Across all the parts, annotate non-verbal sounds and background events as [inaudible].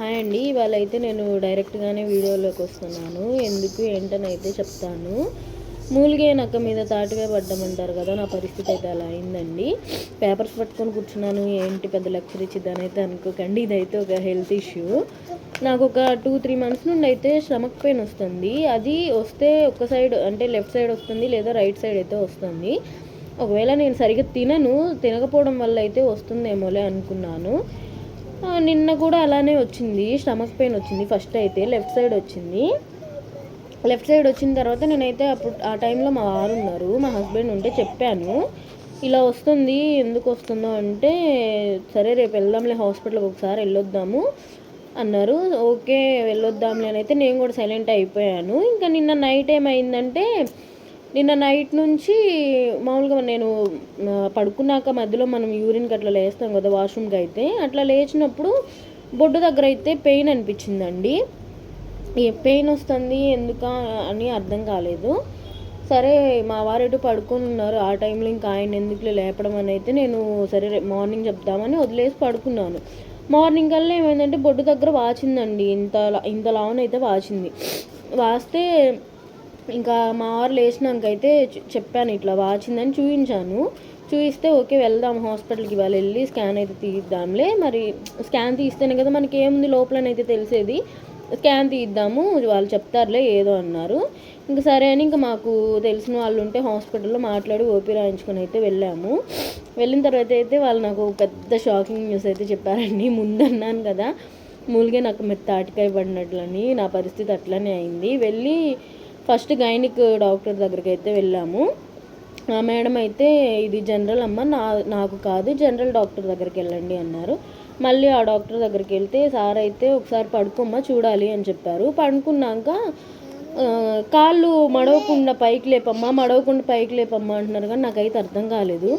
Hi అండి ఇవాళ అయితే నేను డైరెక్ట్గానే వీడియోలోకి వస్తున్నాను. ఎందుకు ఏంటని అయితే చెప్తాను. మూలిగే నక్క మీద తాటిగా పడ్డమంటారు కదా నా పరిస్థితి అయితే అలా అయిందండి. పేపర్స్ పట్టుకొని కూర్చున్నాను ఏంటి పెద్ద లెక్చర్ ఇచ్చిద్దని అయితే అనుకోకండి ఇదైతే ఒక హెల్త్ ఇష్యూ. నాకు ఒక టూ త్రీ మంత్స్ నుండి అయితే స్టమక్ పెయిన్ వస్తుంది. అది వస్తే ఒక సైడ్ అంటే లెఫ్ట్ సైడ్ వస్తుంది లేదా రైట్ సైడ్ అయితే వస్తుంది. ఒకవేళ నేను సరిగ్గా తినను తినకపోవడం వల్ల అయితే వస్తుందేమోలే అనుకున్నాను. నిన్న కూడా అలానే వచ్చింది. స్టమక్ పెయిన్ వచ్చింది ఫస్ట్ అయితే. లెఫ్ట్ సైడ్ వచ్చింది. లెఫ్ట్ సైడ్ వచ్చిన తర్వాత నేనైతే అప్పుడు ఆ టైంలో మా వారు ఉన్నారు. మా హస్బెండ్ ఉంటే చెప్పాను. ఇలా వస్తుంది ఎందుకు వస్తుందో అంటే సరే రేపు వెళ్దాంలే హాస్పిటల్కి ఒకసారి వెళ్ళొద్దాము అన్నారు. ఓకే వెళ్ళొద్దాంలే అని అయితే నేను కూడా సైలెంట్ అయిపోయాను. ఇంకా నిన్న నైట్ ఏమైందంటే నిన్న నైట్ నుంచి మామూలుగా నేను పడుకున్నాక మధ్యలో మనం యూరిన్కి అట్లా లేస్తాం కదా వాష్రూమ్కి అయితే అట్లా లేచినప్పుడు బొడ్డు దగ్గర అయితే పెయిన్ అనిపించిందండి. ఏ పెయిన్ వస్తుంది ఎందుక అని అర్థం కాలేదు. సరే మా వారు ఎటు పడుకొని ఉన్నారు ఆ టైంలో ఇంకా ఆయన ఎందుకు లేపడం అని అయితే నేను సరే మార్నింగ్ చెప్దామని వదిలేసి పడుకున్నాను. మార్నింగ్ కల్లా ఏమైందంటే బొడ్డు దగ్గర వాచిందండి. ఇంత ఇంత లావున అయితే వాచింది. వాస్తే ఇంకా మా వారు లేచినాక అయితే చెప్పాను ఇట్లా వాచిందని చూపించాను చూపిస్తే ఓకే వెళ్దాం హాస్పిటల్కి ఇవాళ వెళ్ళి స్కాన్ అయితే తీద్దాంలే. మరి స్కాన్ తీస్తేనే కదా మనకి ఏముంది లోపలనైతే తెలిసేది. స్కాన్ తీద్దాము వాళ్ళు చెప్తారులే ఏదో అన్నారు. ఇంకా సరే అని ఇంకా మాకు తెలిసిన వాళ్ళు ఉంటే హాస్పిటల్లో మాట్లాడి ఓపీ రాయించుకొని అయితే వెళ్ళాము. వెళ్ళిన తర్వాత అయితే వాళ్ళు నాకు పెద్ద షాకింగ్ న్యూస్ అయితే చెప్పారండి. [laughs] ముందన్నాను కదా మూలిగే నాకు మెత్త తాటికాయ పడినట్లని నా పరిస్థితి అట్లనే అయింది. వెళ్ళి ఫస్ట్ గైనిక్ డాక్టర్ దగ్గరికి అయితే వెళ్ళాము. ఆ మేడం అయితే ఇది జనరల్ అమ్మ నా నాకు కాదు జనరల్ డాక్టర్ దగ్గరికి వెళ్ళండి అన్నారు. మళ్ళీ ఆ డాక్టర్ దగ్గరికి వెళ్తే సార్ అయితే ఒకసారి పడుకోమ్మా చూడాలి అని చెప్పారు. పడుకున్నాక కాళ్ళు మడవకుండా పైకి లేపమ్మా మడవకుండా పైకి లేపమ్మా అంటున్నారు కానీ నాకైతే అర్థం కాలేదు.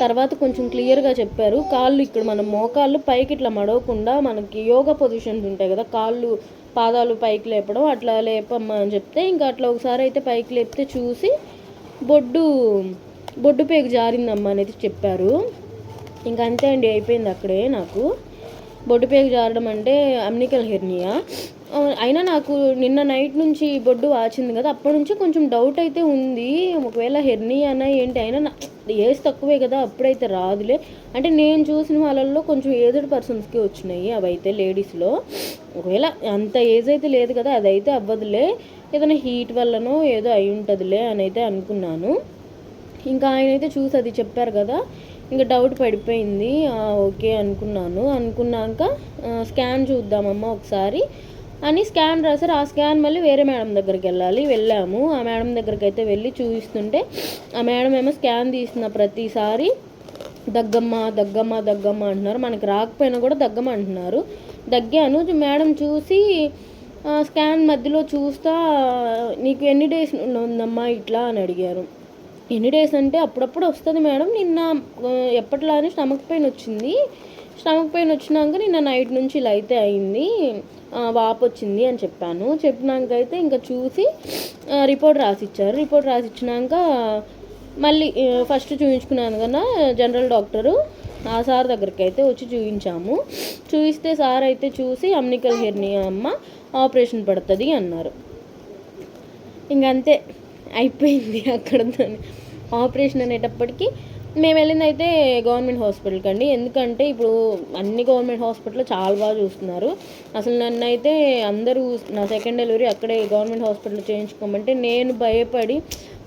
తర్వాత కొంచెం క్లియర్గా చెప్పారు. కాళ్ళు ఇక్కడ మన మోకాళ్ళు పైకి ఇట్లా మడవకుండా మనకి యోగా పొజిషన్స్ ఉంటాయి కదా కాళ్ళు పాదాలు పైకి లేపడం అట్లా లేపమ్మా అని చెప్తే ఇంకా అట్లా ఒకసారి అయితే పైకి లేపితే చూసి బొడ్డు బొడ్డు పేగు జారిందమ్మా అనేది చెప్పారు. ఇంకా అంతే అండి అయిపోయింది అక్కడే నాకు. బొడ్డు పేగు జారడం అంటే అమ్నికల్ హెర్నియా. అయినా నాకు నిన్న నైట్ నుంచి బొడ్డు వాచింది కదా అప్పటి నుంచి కొంచెం డౌట్ అయితే ఉంది. ఒకవేళ హెర్నియానా ఏంటి అయినా నా- ఏజ్ తక్కువే కదా అప్పుడైతే రాదులే. అంటే నేను చూసిన వాళ్ళల్లో కొంచెం ఏజ్డ్ పర్సన్స్కి వచ్చినాయి అవి అయితే లేడీస్లో. ఒకవేళ అంత ఏజ్ అయితే లేదు కదా అదైతే అవ్వదులే. ఏదైనా హీట్ వల్లనో ఏదో అయి ఉంటుందిలే అని అయితే అనుకున్నాను. ఇంకా ఆయన అయితే చూసి అది చెప్పారు కదా ఇంకా డౌట్ పడిపోయింది. ఓకే అనుకున్నాను. అనుకున్నాక స్కాన్ చూద్దామమ్మా ఒకసారి. అని స్కాన్ రాశారు. ఆ స్కాన్ మళ్ళీ వేరే మేడం దగ్గరికి వెళ్ళాలి. వెళ్ళాము. ఆ మేడం దగ్గరికి అయితే వెళ్ళి చూపిస్తుంటే ఆ మేడం ఏమో స్కాన్ తీసిన ప్రతిసారి దగ్గమ్మ దగ్గమ్మ దగ్గమ్మ అంటున్నారు. మనకి రాకపోయినా కూడా దగ్గమ్మ అంటున్నారు. దగ్గాను మేడం చూసి స్కాన్ మధ్యలో చూస్తా నీకు ఎన్ని డేస్ ఉందమ్మా ఇట్లా అని అడిగారు. ఎన్ని డేస్ అంటే అప్పుడప్పుడు వస్తుంది మేడం. నిన్న ఆ, ఎప్పట్లానే స్టమక్ పెయిన్ వచ్చింది. స్టమక్ పెయిన్ వచ్చినాక నిన్న నైట్ నుంచి ఇలా అయితే అయింది. వాపు వచ్చింది అని చెప్పాను. చెప్పినాక అయితే ఇంకా చూసి రిపోర్ట్ రాసిచ్చారు. రిపోర్ట్ రాసిచ్చినాక మళ్ళీ ఫస్ట్ చూపించుకున్నాను కదా జనరల్ డాక్టరు ఆ సార్ దగ్గరికి అయితే వచ్చి చూపించాము చూపిస్తే సార్ అయితే చూసి అమ్నికల్ హెర్నియా అమ్మ ఆపరేషన్ పడుతుంది అన్నారు. ఇంకంతే అయిపోయింది అక్కడతో ఆపరేషన్ అనేటప్పటికీ మేము వెళ్ళింది అయితే గవర్నమెంట్ హాస్పిటల్కి అండి. ఎందుకంటే ఇప్పుడు అన్ని గవర్నమెంట్ హాస్పిటల్లో చాలా బాగా చూస్తున్నారు. అసలు నన్ను అయితే అందరూ నా సెకండ్ డెలివరీ అక్కడే గవర్నమెంట్ హాస్పిటల్ చేయించుకోమంటే నేను భయపడి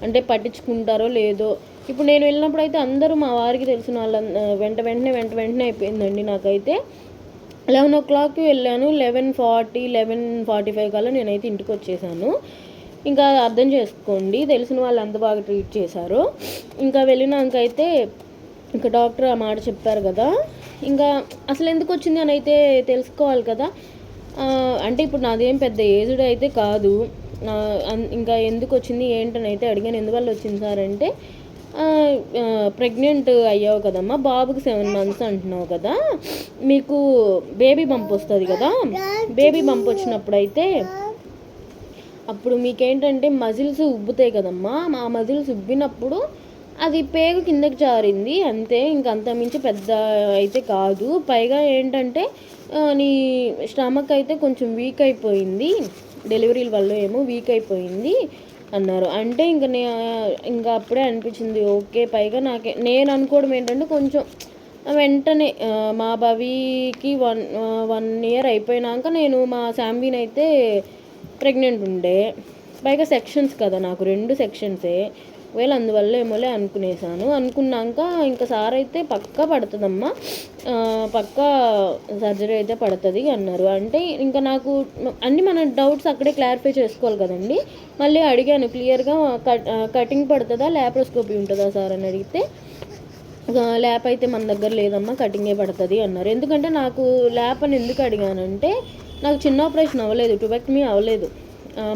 అంటే పట్టించుకుంటారో లేదో. ఇప్పుడు నేను వెళ్ళినప్పుడు అయితే అందరూ మా వారికి తెలిసిన వాళ్ళ వెంట వెంటనే వెంట వెంటనే అయిపోయిందండి నాకైతే. లెవెన్ ఓ క్లాక్కి వెళ్ళాను. Eleven forty eleven forty five కల్లా నేనైతే ఇంటికి వచ్చేసాను. ఇంకా అర్థం చేసుకోండి. తెలిసిన వాళ్ళు అంత బాగా ట్రీట్ చేశారు. ఇంకా వెళ్ళినాక అయితే ఇంకా డాక్టర్ ఆ మాట చెప్పారు కదా. ఇంకా అసలు ఎందుకు వచ్చింది అని అయితే తెలుసుకోవాలి కదా. అంటే ఇప్పుడు నాదేం పెద్ద ఏజ్డ్ అయితే కాదు. ఇంకా ఎందుకు వచ్చింది ఏంటని అయితే అడిగాను. ఎందువల్ల వచ్చింది సార్ అంటే ప్రెగ్నెంట్ అయ్యావు కదమ్మా. బాబుకి సెవెన్ మంత్స్ అంటున్నావు కదా. మీకు బేబీ బంప్ వస్తుంది కదా. బేబీ బంప్ వచ్చినప్పుడు అయితే అప్పుడు మీకేంటంటే మజిల్స్ ఉబ్బుతాయి కదమ్మా. ఆ మజిల్స్ ఉబ్బినప్పుడు అది పేగు కిందకి జారింది. అంతే ఇంకంత మించి పెద్ద అయితే కాదు. పైగా ఏంటంటే నీ స్టమక్ అయితే కొంచెం వీక్ అయిపోయింది. డెలివరీల వల్ల ఏమో వీక్ అయిపోయింది అన్నారు. అంటే ఇంక నే ఇంకా అప్పుడే అనిపించింది ఓకే. పైగా నాకే నేను అనుకోవడం ఏంటంటే కొంచెం వెంటనే మా భవికి వన్ వన్ ఇయర్ అయిపోయినాక నేను మా శాంబీని అయితే ప్రెగ్నెంట్ ఉండే పైగా సెక్షన్స్ కదా నాకు రెండు సెక్షన్సే ఒకవేళ అందువల్ల ఏమోలే అనుకునేసాను. అనుకున్నాక ఇంకా సార్ అయితే పక్కా పడుతుందమ్మా. పక్కా సర్జరీ అయితే పడుతుంది అన్నారు. అంటే ఇంకా నాకు అన్ని మన డౌట్స్ అక్కడే క్లారిఫై చేసుకోవాలి కదండి. మళ్ళీ అడిగాను క్లియర్గా కట్ కటింగ్ పడుతుందా ల్యాప్రోస్కోపీ ఉంటుందా సార్ అని అడిగితే ల్యాప్ అయితే మన దగ్గర లేదమ్మా కటింగే పడుతుంది అన్నారు. ఎందుకంటే నాకు ల్యాప్ అని ఎందుకు అడిగానంటే నాకు చిన్న ఆపరేషన్ అవ్వలేదు టుబెక్టమీ అవ్వలేదు.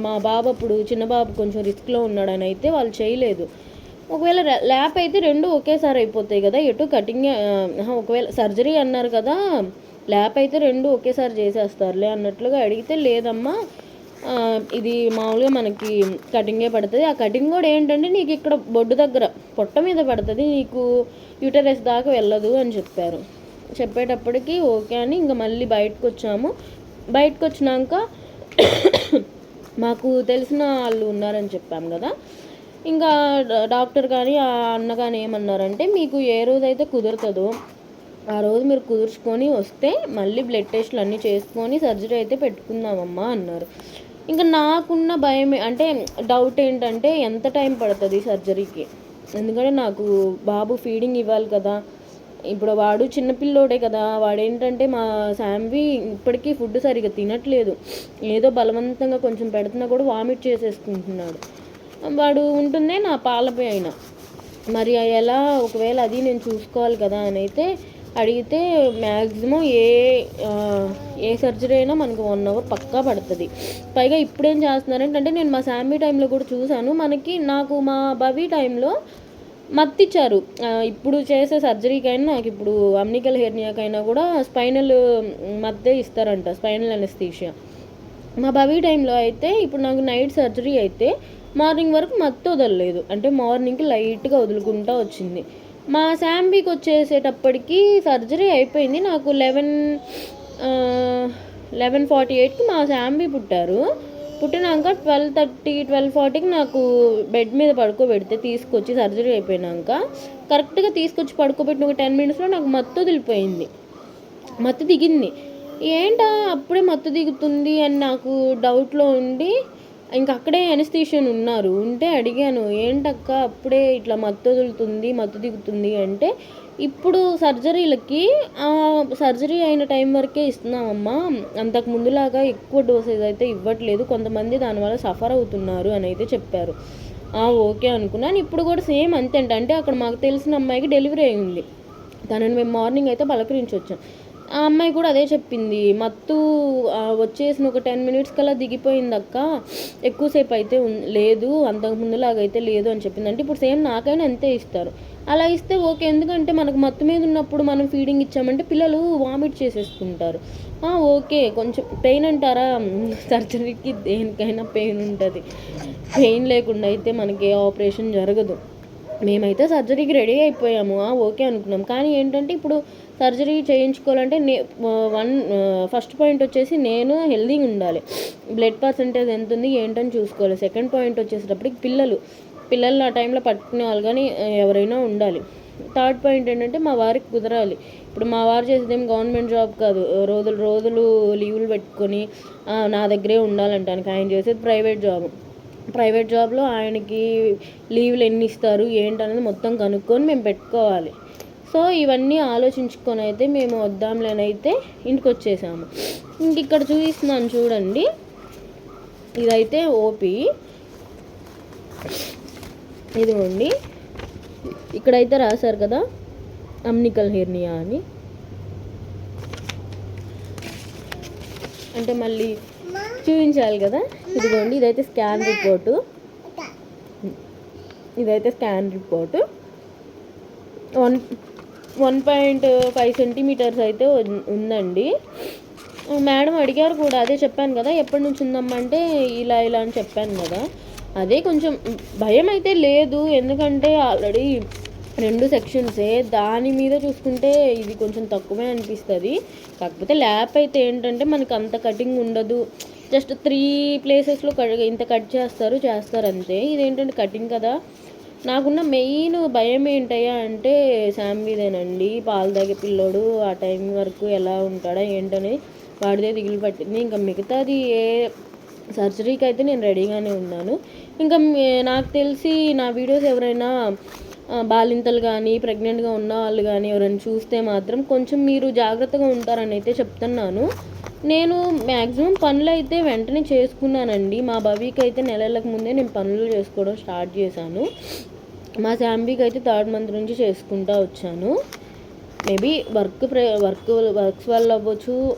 మా బాబు అప్పుడు చిన్న బాబు కొంచెం రిస్క్లో ఉన్నాడని అయితే వాళ్ళు చేయలేదు. ఒకవేళ ల్యాప్ అయితే రెండు ఒకేసారి అయిపోతాయి కదా ఎటు కటింగ్ ఒకవేళ సర్జరీ అన్నారు కదా ల్యాప్ అయితే రెండు ఒకేసారి చేసేస్తారులే అన్నట్లుగా అడిగితే లేదమ్మా ఇది మామూలుగా మనకి కటింగే పడుతుంది. ఆ కటింగ్ కూడా ఏంటంటే నీకు ఇక్కడ బొడ్డు దగ్గర పొట్ట మీద పడుతుంది నీకు యూటరస్ దాకా వెళ్ళదు అని చెప్పారు. చెప్పేటప్పటికి ఓకే అని ఇంకా మళ్ళీ బయటకు వచ్చాము బయటకు వచ్చినాక మాకు తెలిసిన వాళ్ళు ఉన్నారని చెప్పాం కదా. ఇంకా డాక్టర్ కానీ ఆ అన్న కానీ ఏమన్నారంటే మీకు ఏ రోజైతే కుదురుతుందో ఆ రోజు మీరు కుదుర్చుకొని వస్తే మళ్ళీ బ్లడ్ టెస్ట్లు అన్నీ చేసుకొని సర్జరీ అయితే పెట్టుకుందామమ్మా అన్నారు. ఇంకా నాకున్న భయం అంటే డౌట్ ఏంటంటే ఎంత టైం పడుతుంది సర్జరీకి? ఎందుకంటే నాకు బాబు ఫీడింగ్ ఇవ్వాలి కదా. ఇప్పుడు వాడు చిన్నపిల్లోడే కదా వాడేంటంటే మా శాంవి ఇప్పటికీ ఫుడ్ సరిగ్గా తినట్లేదు. ఏదో బలవంతంగా కొంచెం పెడుతున్నా కూడా వామిట్ చేసేసుకుంటున్నాడు. వాడు ఉంటుందే నా పాలపై అయినా. మరి ఎలా ఒకవేళ అది నేను చూసుకోవాలి కదా అని అయితే అడిగితే మ్యాక్సిమం ఏ ఏ సర్జరీ అయినా మనకు వన్ అవర్ పక్కా పడుతుంది. పైగా ఇప్పుడేం చేస్తున్నారంటే అంటే నేను మా శాంబీ టైంలో కూడా చూశాను. మనకి నాకు మా బవి టైంలో మత్తిచ్చారు. ఇప్పుడు చేసే సర్జరీకైనా నాకు ఇప్పుడు అమ్నికల్ హెర్నియాకైనా కూడా స్పైనల్ మధ్య ఇస్తారంట స్పైనల్ అనెస్థీషియా. మా బవి టైంలో అయితే ఇప్పుడు నాకు నైట్ సర్జరీ అయితే మార్నింగ్ వరకు మత్తు వదలలేదు. అంటే మార్నింగ్కి లైట్గా వదులుకుంటా వచ్చింది. మా శాంబీకి వచ్చేసేటప్పటికి సర్జరీ అయిపోయింది. నాకు లెవెన్ లెవెన్ ఫార్టీ ఎయిట్కి మా శాంబీ పుట్టారు. పుట్టినాక ట్వెల్వ్ థర్టీ ట్వెల్వ్ ఫార్టీకి నాకు బెడ్ మీద పడుకోబెడితే తీసుకొచ్చి సర్జరీ అయిపోయినాక కరెక్ట్గా తీసుకొచ్చి పడుకోబెట్టిన ఒక టెన్ మినిట్స్లో నాకు మత్తు వదిలిపోయింది మత్తు దిగింది. ఏంటా? అప్పుడే మత్తు దిగుతుంది అని నాకు డౌట్లో ఉండి ఇంక అక్కడే ఎనస్థీషియన్ ఉన్నారు. ఉంటే అడిగాను ఏంటక్క? అప్పుడే ఇట్లా మత్తు వదులుతుంది మత్తు దిగుతుంది అంటే ఇప్పుడు సర్జరీలకి సర్జరీ అయిన టైం వరకే ఇస్తున్నామమ్మా. అంతకు ముందులాగా ఎక్కువ డోసేజ్ అయితే ఇవ్వట్లేదు. కొంతమంది దానివల్ల సఫర్ అవుతున్నారు అని అయితే చెప్పారు. ఆ, ఓకే అనుకున్నాను ఇప్పుడు కూడా సేమ్ అంతేంటంటే అక్కడ మాకు తెలిసిన అమ్మాయికి డెలివరీ అయింది తనని మేము మార్నింగ్ అయితే పలకరించి వచ్చాం ఆ అమ్మాయి కూడా అదే చెప్పింది. మత్తు వచ్చేసిన ఒక టెన్ మినిట్స్ కల్లా దిగిపోయింది అక్క ఎక్కువసేపు అయితే లేదు అంతకు అయితే లేదు అని చెప్పింది. అంటే ఇప్పుడు సేమ్ నాకైనా అంతే ఇస్తారు. అలా ఇస్తే ఓకే. ఎందుకంటే మనకు మత్తు మీద ఉన్నప్పుడు మనం ఫీడింగ్ ఇచ్చామంటే పిల్లలు వామిట్ చేసేసుకుంటారు. ఓకే. కొంచెం పెయిన్ అంటారా? సర్జరీకి దేనికైనా పెయిన్ ఉంటుంది. పెయిన్ లేకుండా అయితే మనకి ఆపరేషన్ జరగదు. మేమైతే సర్జరీకి రెడీ అయిపోయాము. ఆ, ఓకే అనుకున్నాం. కానీ ఏంటంటే ఇప్పుడు సర్జరీ చేయించుకోవాలంటే నే వన్ ఫస్ట్ పాయింట్ వచ్చేసి నేను హెల్దీగా ఉండాలి. బ్లడ్ పర్సంటేజ్ ఎంత ఉంది ఏంటని చూసుకోవాలి. సెకండ్ పాయింట్ వచ్చేసేటప్పటికి పిల్లలు. పిల్లలు ఆ టైంలో పట్టుకునే వాళ్ళు కానీ ఎవరైనా ఉండాలి. థర్డ్ పాయింట్ ఏంటంటే మా వారికి కుదరాలి. ఇప్పుడు మా వారు చేసేదేం గవర్నమెంట్ జాబ్ కాదు. రోజులు రోజులు లీవులు పెట్టుకొని నా దగ్గరే ఉండాలంటానికి ఆయన చేసేది ప్రైవేట్ జాబ్. ప్రైవేట్ జాబ్లో ఆయనకి లీవ్లు ఎన్ని ఇస్తారు ఏంటనేది మొత్తం కనుక్కొని మేము పెట్టుకోవాలి. సో ఇవన్నీ ఆలోచించుకొని అయితే మేము వద్దాంలేనైతే ఇంటికి వచ్చేసాము. ఇంక ఇక్కడ చూపిస్తున్నాను చూడండి. ఇదైతే ఓపీ. ఇదిగోండి. ఇక్కడైతే రాశారు కదా అమ్నికల్ హెర్నియా అని. అంటే మళ్ళీ చూపించాలి కదా. ఇదిగోండి ఇదైతే స్కాన్ రిపోర్టు ఇదైతే scan report one one point five centimetres అయితే ఉందండి. మేడం అడిగారు కూడా అదే చెప్పాను కదా ఎప్పటి నుంచి ఉందమ్మంటే ఇలా ఇలా అని చెప్పాను కదా. అదే కొంచెం భయం అయితే లేదు ఎందుకంటే ఆల్రెడీ రెండు సెక్షన్సే దాని మీద చూసుకుంటే ఇది కొంచెం తక్కువే అనిపిస్తుంది. కాకపోతే ల్యాప్ అయితే ఏంటంటే మనకు అంత కటింగ్ ఉండదు. జస్ట్ త్రీ ప్లేసెస్లో కట్ ఇంత కట్ చేస్తారు చేస్తారు అంతే. ఇదేంటంటే కటింగ్ కదా. నాకున్న మెయిన్ భయం ఏంటయ్యా అంటే శాంబీదేనండి పాలు తాగే పిల్లోడు ఆ టైం వరకు ఎలా ఉంటాడా ఏంటని వాడిదే దిగులు పట్టింది. ఇంకా మిగతాది ఏ సర్జరీకి అయితే నేను రెడీగానే ఉన్నాను. ఇంకా నాకు తెలిసి నా వీడియోస్ ఎవరైనా బాలింతలు కానీ ప్రెగ్నెంట్గా ఉన్న వాళ్ళు కానీ ఎవరైనా చూస్తే మాత్రం కొంచెం మీరు జాగ్రత్తగా ఉంటారని అయితే చెప్తున్నాను. నేను మ్యాక్సిమం పనులు అయితే వెంటనే చేసుకున్నానండి. మా భవికి అయితే నెలలకు ముందే నేను పనులు చేసుకోవడం స్టార్ట్ చేశాను. మా శాంబీకి అయితే థర్డ్ మంత్ నుంచి చేసుకుంటా వచ్చాను. మేబీ వర్క్ ప్ర వర్క్ వర్క్స్ వల్ల అవ్వచ్చు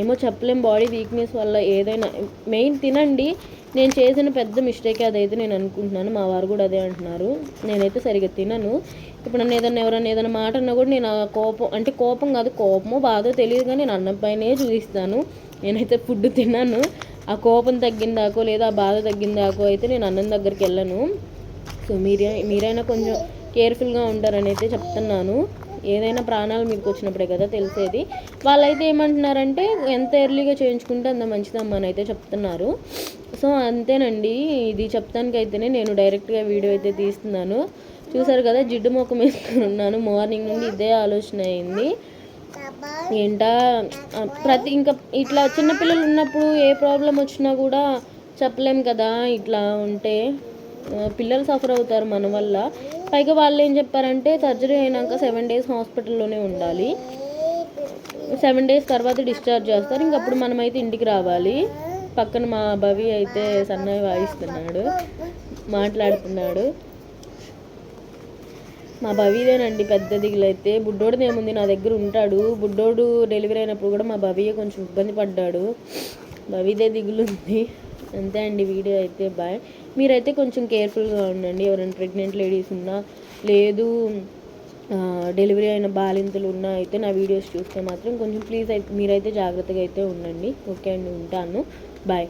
ఏమో చెప్పలేం బాడీ వీక్నెస్ వల్ల ఏదైనా. మెయిన్ తినండి నేను చేసిన పెద్ద మిస్టేక్ అదైతే నేను అనుకుంటున్నాను మా వారు కూడా అదే అంటున్నారు. నేనైతే సరిగ్గా తినను. ఇప్పుడు నన్ను ఏదైనా ఎవరైనా ఏదైనా మాట అన్నా కూడా నేను ఆ కోపం అంటే కోపం కాదు కోపమో బాధో తెలియదు కానీ నేను అన్నం పైనే చూపిస్తాను. నేనైతే ఫుడ్ తిన్నాను ఆ కోపం తగ్గిందాకో లేదా ఆ బాధ తగ్గిందాకో అయితే నేను అన్నం దగ్గరికి వెళ్ళను. సో మీరే మీరైనా కొంచెం కేర్ఫుల్గా ఉంటారని అయితే చెప్తున్నాను. ఏదైనా ప్రాణాలు మీకు వచ్చినప్పుడే కదా తెలిసేది. వాళ్ళైతే ఏమంటున్నారంటే ఎంత ఎర్లీగా చేయించుకుంటే అంత మంచిదమ్మా అని అయితే చెప్తున్నారు. సో అంతేనండి. ఇది చెప్తానికైతేనే అయితేనే నేను డైరెక్ట్గా వీడియో అయితే తీస్తున్నాను. చూసారు కదా జిడ్డు ముఖం వేసుకుని ఉన్నాను. మార్నింగ్ నుండి ఇదే ఆలోచన అయింది. ఏంటా? ప్రతి ఇంకా ఇట్లా చిన్నపిల్లలు ఉన్నప్పుడు ఏ ప్రాబ్లం వచ్చినా కూడా చెప్పలేం కదా ఇట్లా ఉంటే. పిల్లలు సఫర్ అవుతారు మన వల్ల. పైగా వాళ్ళు ఏం చెప్పారంటే సర్జరీ అయినాక సెవెన్ డేస్ హాస్పిటల్లోనే ఉండాలి. సెవెన్ డేస్ తర్వాత డిశ్చార్జ్ చేస్తారు. ఇంకప్పుడు మనమైతే ఇంటికి రావాలి. పక్కన మా భవి అయితే సన్నాయి వాయిస్తున్నాడు మాట్లాడుతున్నాడు. మా భవిదేనండి పెద్ద దిగులైతే. బుడ్డోడిది ఏముంది? నా దగ్గర ఉంటాడు. బుడ్డోడు డెలివరీ అయినప్పుడు కూడా మా భవియే కొంచెం ఇబ్బంది పడ్డాడు. భవిదే దిగులుంది. అంతే అండి వీడియో అయితే. బాయ్ మీరైతే కొంచెం కేర్ఫుల్గా ఉండండి. ఎవరైనా ప్రెగ్నెంట్ లేడీస్ ఉన్నా లేదు డెలివరీ అయిన బాలింతలు ఉన్నా అయితే నా వీడియోస్ చూస్తే మాత్రం కొంచెం ప్లీజ్ అయితే మీరైతే జాగ్రత్తగా అయితే ఉండండి. ఓకే అండి ఉంటాను. బాయ్.